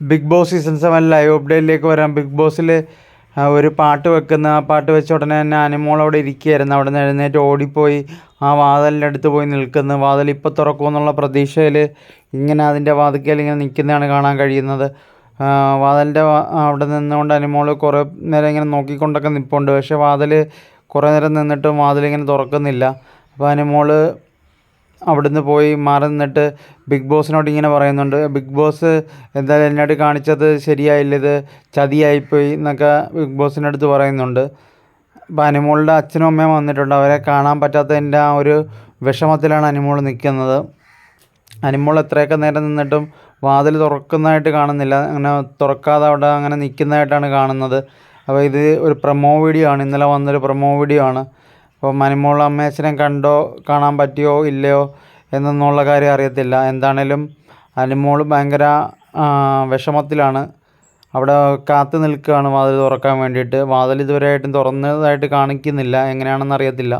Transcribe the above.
Big boss season seven live അപ്ഡേറ്റിലേക്ക് വരാം. Big ബോസിൽ ഒരു പാട്ട് വെക്കുന്ന ആ പാട്ട് വെച്ച ഉടനെ തന്നെ അനിമോൾ അവിടെ ഇരിക്കുകയായിരുന്നു. അവിടെ നിന്ന് എഴുന്നേറ്റ് ഓടിപ്പോയി ആ വാതിലിന്റെ അടുത്ത് പോയി നിൽക്കുന്നു. വാതിൽ ഇപ്പോൾ തുറക്കുമെന്നുള്ള പ്രതീക്ഷയിൽ ഇങ്ങനെ അതിന്റെ വാതിക്കൽ ഇങ്ങനെ നിൽക്കുന്നതാണ് കാണാൻ കഴിയുന്നത്. വാതിലിന്റെ അവിടെ നിന്നുകൊണ്ട് അനിമോൾ കുറേ നേരം ഇങ്ങനെ നോക്കിക്കൊണ്ടൊക്കെ നിൽപ്പുണ്ട് പക്ഷേ വാതിൽ കുറേ നേരം നിന്നിട്ടും വാതിലിങ്ങനെ തുറക്കുന്നില്ല. അപ്പോൾ അനിമോൾ അവിടുന്ന് പോയി മാറി നിന്നിട്ട് ബിഗ് ബോസിനോട് ഇങ്ങനെ പറയുന്നുണ്ട് ബിഗ് ബോസ് എന്തായാലും എന്നോട് കാണിച്ചത് ശരിയായില്ല ഇത് ചതിയായിപ്പോയി എന്നൊക്കെ ബിഗ് ബോസിന്റെ അടുത്ത് പറയുന്നുണ്ട്. അപ്പോൾ അനിമോളുടെ അച്ഛനും അമ്മയും വന്നിട്ടുണ്ട് അവരെ കാണാൻ പറ്റാത്തതിന്റെ ആ ഒരു വിഷമത്തിലാണ് അനിമോൾ നിൽക്കുന്നത്. അനിമോൾ എത്രയൊക്കെ നേരം നിന്നിട്ടും വാതിൽ തുറക്കുന്നതായിട്ട് കാണുന്നില്ല അങ്ങനെ തുറക്കാതെ അവിടെ അങ്ങനെ നിൽക്കുന്നതായിട്ടാണ് കാണുന്നത്. അപ്പോൾ ഇത് ഒരു പ്രൊമോ വീഡിയോ ആണ് ഇന്നലെ വന്നൊരു പ്രൊമോ വീഡിയോ ആണ്. അപ്പോൾ അനിമോൾ അമ്മേച്ചനെ കണ്ടോ കാണാൻ പറ്റിയോ ഇല്ലയോ എന്നൊന്നുള്ള കാര്യം അറിയത്തില്ല. എന്താണേലും അനിമോൾ ഭയങ്കര വിഷമത്തിലാണ്. അവിടെ കാത്ത് നിൽക്കുകയാണ് വാതിൽ തുറക്കാൻ വേണ്ടിയിട്ട്. വാതിൽ ഇതുവരെയായിട്ടും തുറന്നതായിട്ട് കാണിക്കുന്നില്ല. എങ്ങനെയാണെന്ന് അറിയത്തില്ല.